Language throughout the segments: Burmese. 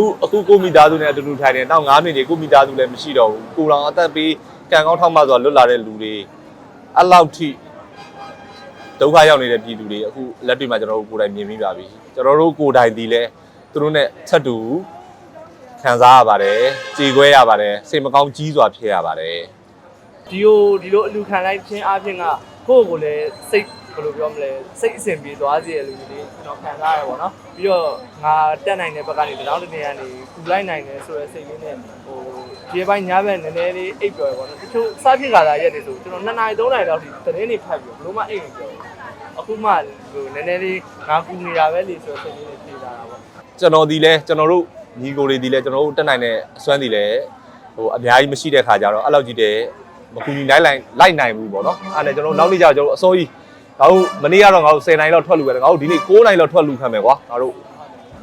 အခုအခုကိုမိသားစုနဲ့အတူတူထိုင်တယ်နောက်9မိနစ်တွေကိုမိသားစုလည်းမရှိတော့ဘူးကိုတော်အသက်ပေးကံကောင်းထောက်မှဆိုတာလွတ်လာတဲ့လူတွေအဲ့လောက်ထိဒုက္ခရောက်နေတဲ့ပြည်သူတွေအခုလက်တွေ့မှာကျွန်တော်တို့ကိုယ်တိုင်မြင်ပြီးပါပြီကျွန်တော်တို့ကိုယ်တိုင်ဒီလဲသူတို့နဲ့ချက်တူခံစားရပါတယ်ကြေခွဲရပါတယ်စိတ်မကောင်းကြီးစွာဖြစ်ရပါတယ်ဒီလိုဒီလိုအလူခံလိုက်ခြင်းအပြင်ကကိုယ့်ကိုယ်လည်းစိတ် ဘယ်လိုပြောမလဲစိတ်အစဉ်ပြေသွားစေရလို့ဒီကျွန်တော်ခံစားရပါတော့ပြီးတော့ငါတက်နိုင်တဲ့ဘက်ကနေတတော်တနေကနေပူလိုက်နိုင်တယ်ဆိုတဲ့စိတ်လေးနဲ့ဟိုဒီပိုင်းညဘက်နည်းနည်းလေးအိပ်ပျော်ရပါတော့တချို့စဖြစ်လာတာရက်နေဆိုကျွန်တော်2နာရီ3နာရီလောက်ထိသတင်းတွေဖတ်ပြီးဘလို့မှအိပ်နေကြဘူးအခုမှဟိုနည်းနည်းလေးငါကူနေတာပဲလေဆိုတဲ့စိတ်လေးနဲ့ပြေးလာတာပေါ့ကျွန်တော်ဒီလဲကျွန်တော်တို့ညီကိုတွေဒီလဲကျွန်တော်တို့တက်နိုင်တဲ့အစွမ်းဒီလဲဟိုအများကြီးမရှိတဲ့ခါကျတော့အဲ့လောက်ကြီးတဲ့မကူညီနိုင်လိုက်လိုက်နိုင်ဘူးပေါ့နော်အဲ့ဒါကျွန်တော်နောက်နေ့ကျကျွန်တော်အစိုးကြီး ငါတို့မနေ့ကတော့ငါတို့10နိုင်လောက်ထွက်လူပဲငါတို့ဒီနေ့9နိုင်လောက်ထွက်လူခံမယ်ကွာငါတို့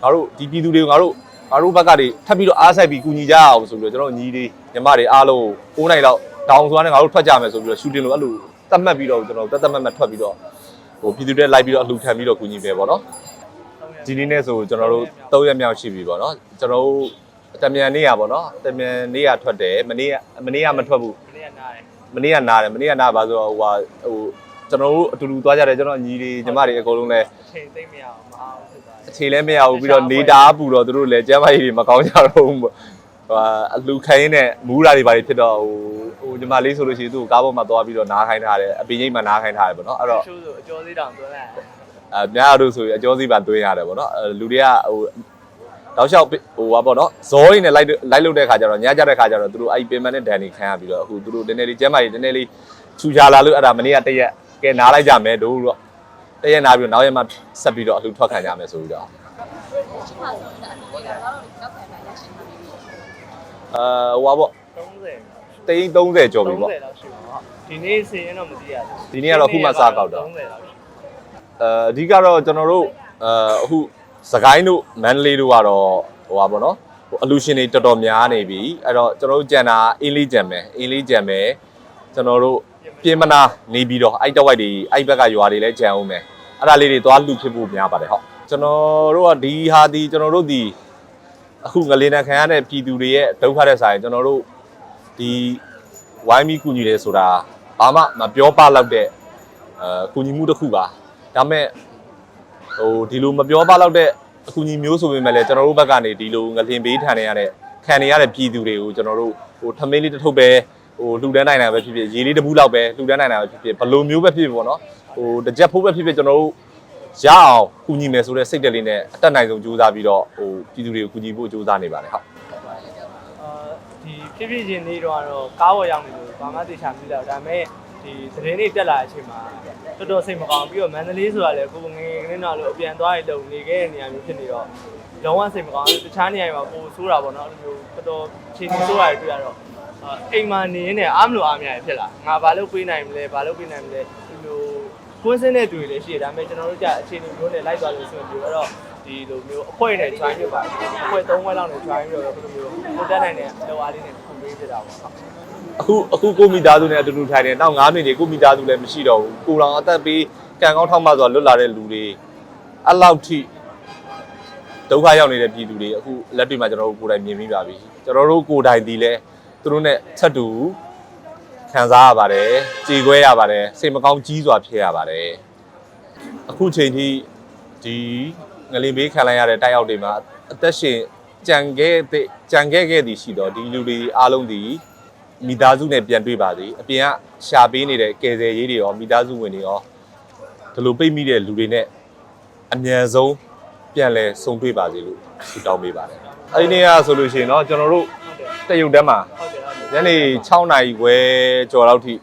ငါတို့ဒီပြည်သူတွေကိုငါတို့ငါတို့ဘက်ကနေထပ်ပြီးတော့အားဆိုင်ပြီးကူညီကြအောင်ဆိုပြီးတော့ကျွန်တော်ညီတွေညီမတွေအားလုံး9နိုင်လောက်တောင်းစွာနဲ့ငါတို့ထွက်ကြမယ်ဆိုပြီးတော့ရှူတင်လို့အဲ့လိုတတ်မှတ်ပြီးတော့ကျွန်တော်တက်တက်မှတ်မှတ်ထွက်ပြီးတော့ဟိုပြည်သူတွေလိုက်ပြီးတော့အလှူခံပြီးတော့ကူညီမယ်ပေါ့နော်ဒီနေ့နဲ့ဆိုကျွန်တော်တို့3ရက်မြောက်ရှိပြီပေါ့နော်ကျွန်တော်တို့တမြန်နေ့ရပေါ့နော်တမြန်နေ့ရထွက်တယ်မနေ့ကမနေ့ကမထွက်ဘူးဒီနေ့ကနားတယ်မနေ့ကနားတယ်မနေ့ကနားပါဆိုတော့ဟိုဟာဟို ကျွန်တော်တို့အတူတူသွားကြတယ်ကျွန်တော်ညီတွေညီမတွေအကုန်လုံးလည်းအချိန်သိမ့်မရအောင်မအောင်ဖြစ်သွားတယ်အခြေလည်းမရဘူးပြီးတော့နေတာပူတော့သူတို့လည်းကျမ်းမာရေးတွေမကောင်းကြတော့ဘူးဟိုဟာအလူခိုင်းနဲ့မူးတာတွေပါဖြစ်တော့ဟိုဟိုညီမလေးဆိုလို့ရှိရင်သူ့ကိုကားပေါ်မှာသွားပြီးတော့နားခိုင်းထားတယ်အပင်ကြီးမှာနားခိုင်းထားတယ်ပေါ့နော်အဲ့တော့ချိုးဆိုအကျော်သေးတောင်သွန်းလိုက်အများတို့ဆိုရင်အကျော်စီးပါတွင်းရတယ်ပေါ့နော်အဲလူတွေကဟိုတောက်လျှောက်ဟိုပါပေါ့နော်ဇောရင်းနဲ့လိုက်လိုက်လုပ်တဲ့ခါကျတော့ညကြတဲ့ခါကျတော့သူတို့အဲ့ပင်မနဲ့ဒန်နေခံရပြီးတော့အခုသူတို့နည်းနည်းလေးကျမ်းမာရေးနည်းနည်းလေးချူချာလာလို့အဲ့ဒါမနေ့ကတရက် ကဲနားလိုက်ကြမယ်တို့တော့တရက်နားပြီးတော့နောက်ရက်မှဆက်ပြီးတော့အလှထွက်ခံကြမယ်ဆိုပြီးတော့ရှိမှဆိုရင်အတူတူကတော့တော့ခံတာရရှိမှာနေပြီအဲဟိုပါပေါ့30တိန်း30ကျော်ပြီပေါ့30လောက်ရှိပါတော့ဒီနေ့စီရင်တော့မသိရဘူးဒီနေ့ကတော့အခုမှစားကောက်တာ30လောက်ရှိအဲအဓိကတော့ကျွန်တော်တို့အဲအခုစကိုင်းတို့မန္တလေးတို့ကတော့ဟိုပါပေါ့နော်ဟိုအလူရှင်တွေတော်တော်များနေပြီအဲ့တော့ကျွန်တော်တို့ကြံတာအင်းလေးကြံမယ်အင်းလေးကြံမယ်ကျွန်တော်တို့ ပြင်မနာနေပြီးတော့အဲ့တဝိုက်တွေအဲ့ဘက်ကရွာတွေလည်းကြံအောင်မယ်အဲ့ဒါလေးတွေသွားလှူဖြစ်ဖို့များပါတယ်ဟုတ်ကျွန်တော်တို့ကဒီဟာဒီကျွန်တော်တို့ဒီအခုငလင်းတန်ခံရတဲ့ပြည်သူတွေရဲ့ဒုက္ခတဲ့ဆိုင်ကျွန်တော်တို့ဒီဝိုင်းပြီးကူညီတယ်ဆိုတာဘာမှမပြောပလောက်တဲ့အဲကူညီမှုတစ်ခုပါဒါပေမဲ့ဟိုဒီလိုမပြောပလောက်တဲ့အကူအညီမျိုးဆိုပေမဲ့လည်းကျွန်တော်တို့ဘက်ကနေဒီလိုငလင်ဘေးထန်နေရတဲ့ခံနေရတဲ့ပြည်သူတွေကိုကျွန်တော်တို့ဟိုထမင်းလေးတစ်ထုပ်ပဲ ဟိုလှူဒန်းနိုင်တာပဲဖြစ်ဖြစ်ရေလေးတစ်ဘူးလောက်ပဲလှူဒန်းနိုင်တာပဲဖြစ်ဖြစ်ဘယ်လိုမျိုးပဲဖြစ်ဖြစ်ပေါ့နော်ဟိုတစ်ကြက်ဖိုးပဲဖြစ်ဖြစ်ကျွန်တော်တို့ရအောင်ကူညီမယ်ဆိုတဲ့စိတ်တက်လေးနဲ့အတက်နိုင်ဆုံးကြိုးစားပြီးတော့ဟိုပြည်သူတွေကိုကူညီဖို့ကြိုးစားနေပါတယ်ဟုတ်အာဒီဖြစ်ဖြစ်ချင်းနေတော့ကတော့ကားဝယ်ရောက်နေလို့ဘာမှသိချာမသိတော့ဒါပေမဲ့ဒီသတင်းတွေတက်လာတဲ့အချိန်မှာတော်တော်စိတ်မကောင်းပြီးတော့မန္တလေးဆိုတာလည်းကိုယ်ငယ်ငယ်ကလေးတော့လို့အပြန်သွားရလို့နေခဲ့တဲ့နေရာမျိုးဖြစ်နေတော့လုံးဝစိတ်မကောင်းတခြားနေရာတွေမှာပိုဆိုးတာပေါ့နော်အဲ့လိုမျိုးတော်တော်ချိန်ကြီးဆိုးတာတွေတွေ့ရတော့ အာအိမ်မှာနေနေအားမလို့အားမရဖြစ်လာငါဘာလို့ပေးနိုင်မလဲဘာလို့ပေးနိုင်မလဲဒီလိုကွင်းစင်းတဲ့သူတွေလည်းရှိတယ်ဒါပေမဲ့ကျွန်တော်တို့ကြအခြေအနေမျိုးနဲ့လိုက်သွားလို့ဆိုရင်ပြောတော့ဒီလိုမျိုးအဖွဲနဲ့ join ဖြစ်ပါတယ်အဖွဲ၃ဝက်လောက်နဲ့ join ပြီးတော့ဘယ်လိုမျိုးကိုတက်နိုင်တဲ့လောအားလေးနဲ့ခုပေးဖြစ်တာပေါ့ဟုတ်အခုအခုကိုမိသားစုနဲ့အတူတူထိုင်တယ်နောက်9မိနစ်ကိုမိသားစုလည်းမရှိတော့ဘူးကိုတော်အသက်ပေးကံကောင်းထောက်မှဆိုတာလွတ်လာတဲ့လူတွေအဲ့လောက်ထိဒုက္ခရောက်နေတဲ့ပြည်သူတွေအခုလက်တွေ့မှာကျွန်တော်တို့ကိုယ်တိုင်မြင်ပြီးပါပြီကျွန်တော်တို့ကိုယ်တိုင်ဒီလဲ သူတို့နဲ့ချက်တူခံစားရပါတယ်ကြေခွဲရပါတယ်စိတ်မကောင်းကြီးစွာဖြစ်ရပါတယ်အခုချိန်ထိဒီငလင်ဘေးခံလိုက်ရတဲ့တိုက်ရောက်တွေမှာအသက်ရှင်ကြံခဲ့တဲ့ကြံခဲ့ခဲ့သည်ရှိတော့ဒီလူတွေအားလုံးဒီမိသားစုနဲ့ပြန်တွေ့ပါသည်အပြင်ကရှာပေးနေတဲ့ကယ်ဆယ်ရေးတွေရောမိသားစုဝင်တွေရောဒီလိုပိတ်မိတဲ့လူတွေနဲ့အမြန်ဆုံးပြန်လဲဆုံတွေ့ပါစေလို့ဆုတောင်းပေးပါတယ်အဲဒီနေ့ကဆိုလို့ရှိရင်တော့ကျွန်တော်တို့ တရုတ်တန်းမှာညနေ6နာရီခွဲကျော်လောက်ထိ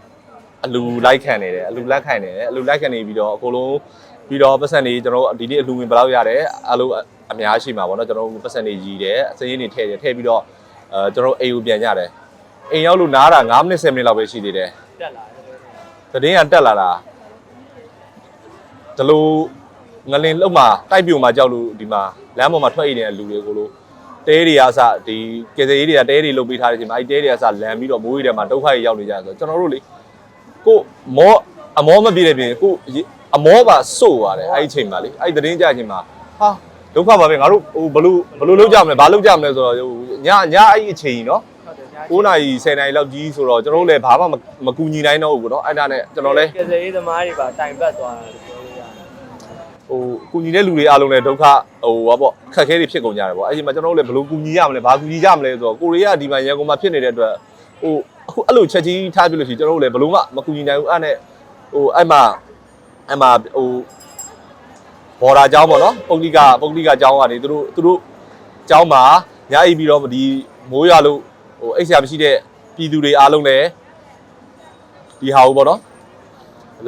အလူလိုက်ခံနေတယ်အလူလက်ခံနေတယ်အလူလက်ခံနေပြီးတော့အကုန်လုံးပြီးတော့ပတ်စံတွေကျွန်တော်ဒီနေ့အလူဝင်ဘယ်လောက်ရတယ်အလူအများရှိမှာပေါ့နော်ကျွန်တော်ပတ်စံတွေရည်တယ်အစင်းရင်းတွေထည့်တယ်ထည့်ပြီးတော့အဲကျွန်တော်အိမ်ကိုပြန်ရတယ်အိမ်ရောက်လို့နားတာ9မိနစ်10မိနစ်လောက်ပဲရှိသေးတယ်တက်လာတယ်တတင်းကတက်လာတာဒီလိုငလင်လောက်မှာတိုက်ပြုံမှာကြောက်လို့ဒီမှာလမ်းပေါ်မှာထွက်အိနေတဲ့လူတွေကိုလို့ တဲတွေအစဒီကယ်ဆယ်ရေးတွေကတဲတွေလုတ်ပေးထားတဲ့အချိန်မှာအဲ့တဲတွေအစလမ်းပြီးတော့မိုးရီထဲမှာဒုက္ခတွေရောက်နေကြဆိုတော့ကျွန်တော်တို့လေကိုမောအမောမပြည့်တဲ့ပြင်ကိုအမောပါစို့သွားတယ်အဲ့ဒီအချိန်မှာလေအဲ့ဒီသတင်းကြအချိန်မှာဟာဒုက္ခပါပဲငါတို့ဟိုဘလို့ဘလို့လုပ်ကြမလဲဘာလုပ်ကြမလဲဆိုတော့ဟိုညညအဲ့ဒီအချိန်ကြီးနော်ဟုတ်တယ်ညာ9နာရီ10နာရီလောက်ကြီးဆိုတော့ကျွန်တော်တို့လည်းဘာမှမမကူညီနိုင်တော့ဘူးပေါ့နော်အဲ့ဒါနဲ့ကျွန်တော်လည်းကယ်ဆယ်ရေးသမားတွေပါတိုင်ပတ်သွားတာလို့ပြောလို့ရတယ် ဟိုကူညီတဲ့လူတွေအားလုံးလည်းဒုက္ခဟိုဘာပေါ့ခက်ခဲတွေဖြစ်ကုန်ကြတယ်ပေါ့အဲ့ဒီမှာကျွန်တော်တို့လည်းဘလို့ကူညီရမလဲဘာကူညီကြမလဲဆိုတော့ကိုရီးယားဒီမှာရန်ကုန်မှာဖြစ်နေတဲ့အတွက်ဟိုအခုအဲ့လိုချက်ကြီးထားပြလို့ရှိရင်ကျွန်တော်တို့လည်းဘလို့မှမကူညီနိုင်ဘူးအဲ့နဲ့ဟိုအဲ့မှာအဲ့မှာဟိုဘော်ဒါကျောင်းပေါ့နော်ပုဂ္ဂလိကပုဂ္ဂလိကကျောင်းကနေသူတို့သူတို့ကျောင်းမှာညအိပ်ပြီးတော့ဒီမိုးရလို့ဟိုအိတ်ဆရာမရှိတဲ့ပြည်သူတွေအားလုံးလည်းဒီဟာကိုပေါ့နော်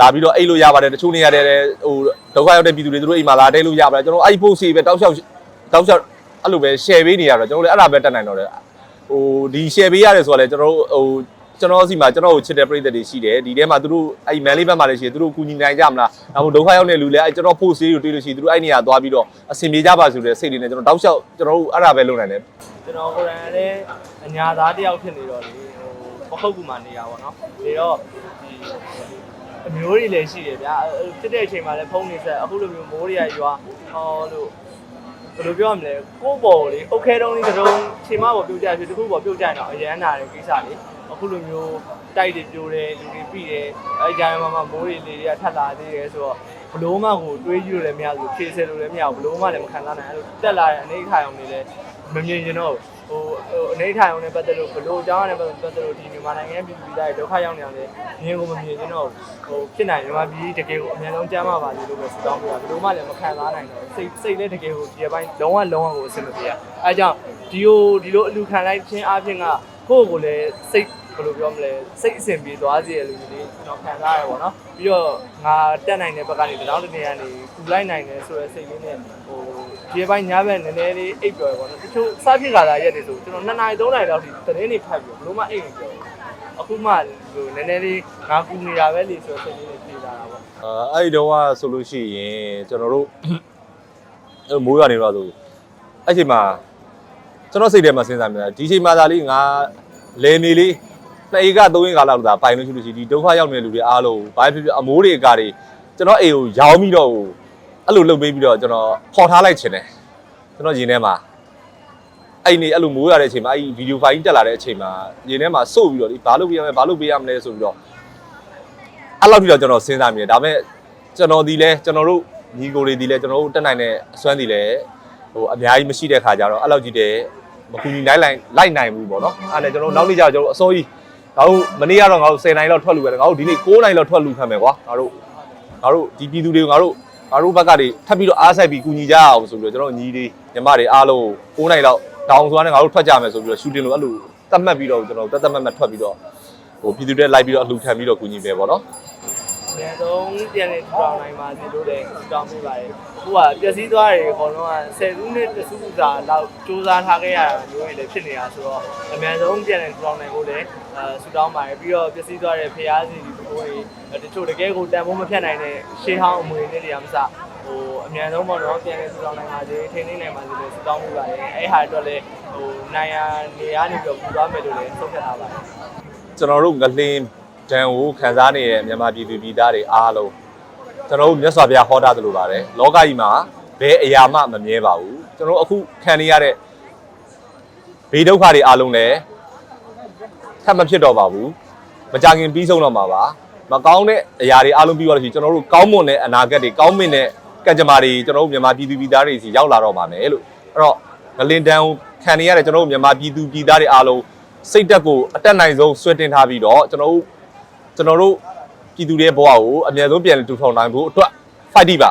လာပြီးတော့အိတ်လို့ရပါတယ်တချို့နေရာတွေလည်းဟို ဒုက္ခရောက်တဲ့ပြည်သူတွေသူတို့အိမ်မှာလာတိတ်လို့ရပါတယ်ကျွန်တော်အဲ့ဒီ post တွေပဲတောက်လျှောက်တောက်လျှောက်အဲ့လိုပဲ share ပေးနေရတော့ကျွန်တော်လည်းအဲ့ဒါပဲတက်နိုင်တော့တယ်ဟိုဒီ share ပေးရတယ်ဆိုတော့လေကျွန်တော်တို့ဟိုကျွန်တော်စီမှာကျွန်တော်ကိုချစ်တဲ့ပရိသတ်တွေရှိတယ်ဒီထဲမှာသူတို့အဲ့မန်လေးဘက်မှာလည်းရှိတယ်သူတို့ကူညီနိုင်ကြမလားဒါမှမဟုတ်ဒုက္ခရောက်တဲ့လူလည်းအဲ့ကျွန်တော် post လေးကိုတွေ့လို့ရှိရင်သူတို့အဲ့နေရာသွားပြီးတော့အဆင်ပြေကြပါဆိုတဲ့စိတ်တွေနဲ့ကျွန်တော်တောက်လျှောက်ကျွန်တော်တို့အဲ့ဒါပဲလုပ်နိုင်တယ်ကျွန်တော်ကိုယ်တိုင်လည်းအညာသားတယောက်ဖြစ်နေတော့လေဟိုပခုတ်ကူမှာနေရပါတော့နေတော့ဒီ အမျိုးတွေလည်းရှိတယ်ဗျာဖြစ်တဲ့အချိန်မှာလည်းဖုန်းနေဆက်အခုလိုမျိုးမိုးတွေကရွာဟောလို့ဘယ်လိုပြောရမလဲကိုယ့်ဘော်လေအုတ်ခဲတုံးလေးတစ်တုံးချိန်မပေါ်ပြုတ်ကြဖြစ်တစ်ခုပေါ်ပြုတ်ကြရင်တော့အရန်နာတဲ့ကိစ္စလေအခုလိုမျိုးတိုက်တွေပြိုတယ်လူတွေပြီးတယ်အဲကြားမှာမှမိုးတွေလေတွေကထပ်လာသေးတယ်ဆိုတော့ဘလို့မှကိုတွေးကြည့်လို့လည်းမရဘူးဖြည့်ဆယ်လို့လည်းမရဘူးဘလို့မှလည်းမခံစားနိုင်အဲ့လိုတက်လာတဲ့အနေထိုင်အောင်နေလည်း မမြင်ရင်တော့ဟိုဟိုအနေထိုင်အောင်နဲ့ပတ်သက်လို့ဘလို့အကြောင်းနဲ့ပတ်သက်လို့ဒီမြန်မာနိုင်ငံပြည်သူတွေဒုက္ခရောက်နေအောင်လေမြင်ကိုမမြင်ရင်တော့ဟိုဖြစ်နိုင်မြန်မာပြည်တကယ်ကိုအများဆုံးကြားမှာပါလေလို့ပဲဆုတောင်းပေးတာဘလို့မှလည်းမခံစားနိုင်တော့စိတ်စိတ်လည်းတကယ်ကိုဒီပိုင်းလုံးဝလုံးဝကိုအဆင်မပြေအဲအကြောင်းဒီလိုဒီလိုအလူခံလိုက်ခြင်းအပြင်ကကိုယ့်ကိုယ်လည်းစိတ် ဘယ်လိုပြောမလဲစိတ်အစဉ်ပြေသွားစေရလို့ဒီကျွန်တော်ခံစားရပါတော့ပြီးတော့ငါတက်နိုင်တဲ့ဘက်ကနေတောင်းတနေရနေကူလိုက်နိုင်တယ်ဆိုတဲ့စိတ်လေးနဲ့ဟိုဒီဘက်ညဘက်နည်းနည်းလေးအိပ်ပျော်ရပါတော့တချို့စားဖြစ်လာတာရက်တွေဆိုကျွန်တော်2နာရီ3နာရီလောက်ထိသတင်းတွေဖတ်ပြီးဘလို့မှအိပ်နေကြဘူးအခုမှဟိုနည်းနည်းလေးငါကူနေတာပဲလေဆိုတဲ့စိတ်လေးနဲ့ပြေးလာတာပေါ့အာအဲ့ဒီတော့ကဆိုလို့ရှိရင်ကျွန်တော်တို့အဲ့မိုးရနေတော့ဆိုအဲ့ချိန်မှာကျွန်တော်စိတ်ထဲမှာစဉ်းစားနေတာဒီချိန်မှာသာလေးငါလေနေလေး နှစ်ဧကသုံးဧကလောက်သာပိုင်လို့ရှိလို့ရှိရင်ဒီဒုက္ခရောက်နေတဲ့လူတွေအားလုံးဘာဖြစ်ဖြစ်အမိုးတွေအကာတွေကျွန်တော်အိမ်ကိုရောင်းပြီးတော့အဲ့လိုလုပ်ပေးပြီးတော့ကျွန်တော်ဖော်ထားလိုက်ခြင်းတယ်ကျွန်တော်ရင်ထဲမှာအဲ့ဒီအဲ့လိုမိုးရတဲ့အချိန်မှာအဲ့ဒီဗီဒီယိုဖိုင်တက်လာတဲ့အချိန်မှာရင်ထဲမှာစို့ပြီးတော့ဒီဘာလုပ်ပေးရမလဲဘာလုပ်ပေးရမလဲဆိုပြီးတော့အဲ့လောက်ထိတော့ကျွန်တော်စဉ်းစားမိတယ်ဒါပေမဲ့ကျွန်တော်ဒီလဲကျွန်တော်တို့ညီကိုတွေဒီလဲကျွန်တော်တို့တက်နိုင်တဲ့အစွမ်းဒီလဲဟိုအများကြီးမရှိတဲ့ခါကျတော့အဲ့လောက်ကြီးတဲ့မကူညီနိုင်လိုက်လိုက်နိုင်ဘူးပေါ့နော်အဲ့ဒါနဲ့ကျွန်တော်နောက်နေ့ကျတော့ကျွန်တော်အစိုးကြီး ငါတို့မနေ့ကတော့ငါတို့10နိုင်လောက်ထွက်လူပဲငါတို့ဒီနေ့9နိုင်လောက်ထွက်လူခံမယ်ကွာငါတို့ငါတို့ဒီပြည်သူတွေကိုငါတို့ငါတို့ဘက်ကနေထပ်ပြီးတော့အားဆိုင်ပြီးကူညီကြအောင်ဆိုပြီးတော့ကျွန်တော်ညီတွေညီမတွေအားလုံး9နိုင်လောက်တောင်းစွာနဲ့ငါတို့ထွက်ကြမယ်ဆိုပြီးတော့ shooting လို့အဲ့လိုတတ်မှတ်ပြီးတော့ကျွန်တော်တက်တက်မှတ်မှတ်ထွက်ပြီးတော့ဟိုပြည်သူတွေလိုက်ပြီးတော့အလှူခံပြီးတော့ကူညီမယ်ပေါ့နော် အများဆုံးပြန်နေထူထောင်နိုင်ပါစေလို့လည်းဆုတောင်းပေးပါတယ်။အခုကပျက်စီးသွားတယ်အကုန်လုံးက10ခုနှစ်တစုစာလောက်စူးစမ်းထားခဲ့ရတာမျိုးတွေလည်းဖြစ်နေတာဆိုတော့အများဆုံးပြန်နေထူထောင်နိုင်ဖို့လည်းအဲဆုတောင်းပါတယ်ပြီးတော့ပျက်စီးသွားတဲ့ဖျားစီဒီဘိုးတွေတချို့တကယ်ကိုတန်ဖိုးမဖြတ်နိုင်တဲ့ရှေးဟောင်းအမွေလေးတွေကမစဟိုအများဆုံးပေါ့နော်ပြန်နေထူထောင်နိုင်ပါစေထိန်းသိမ်းနိုင်ပါစေလို့ဆုတောင်းပေးပါတယ်။အဲ့ဟာအတွက်လည်းဟိုနိုင်ရနေရနေပြီးတော့ပူသွားမယ်လို့လည်းဆုံးဖြတ်ထားပါတယ်။ကျွန်တော်တို့ငလင်း ဒဏ်ကိုခံစားနေတဲ့မြန်မာပြည်သူပြည်သားတွေအားလုံးကျွန်တော်တို့မြတ်စွာဘုရားဟောတာသလိုပါတယ်လောကကြီးမှာဘယ်အရာမှမမြဲပါဘူးကျွန်တော်တို့အခုခံနေရတဲ့ဘေးဒုက္ခတွေအားလုံးလည်းထပ်မဖြစ်တော့ပါဘူးမကြခင်ပြီးဆုံးတော့မှာပါမကောင်းတဲ့အရာတွေအားလုံးပြီးသွားလို့ရှိရင်ကျွန်တော်တို့ကောင်းမွန်တဲ့အနာဂတ်တွေကောင်းမွန်တဲ့ကံကြမ္မာတွေကျွန်တော်တို့မြန်မာပြည်သူပြည်သားတွေစီရောက်လာတော့ပါမယ်လို့အဲ့တော့ငလင်ဒဏ်ကိုခံနေရတဲ့ကျွန်တော်တို့မြန်မာပြည်သူပြည်သားတွေအားလုံးစိတ်တက်ကိုအတက်နိုင်ဆုံးဆွဲတင်ထားပြီးတော့ကျွန်တော်တို့ ကျွန်တော်တို့ပြည်သူတွေဘဝကိုအများဆုံးပြန်လည်ထူထောင်နိုင်ဖို့အတွက် fight ပါ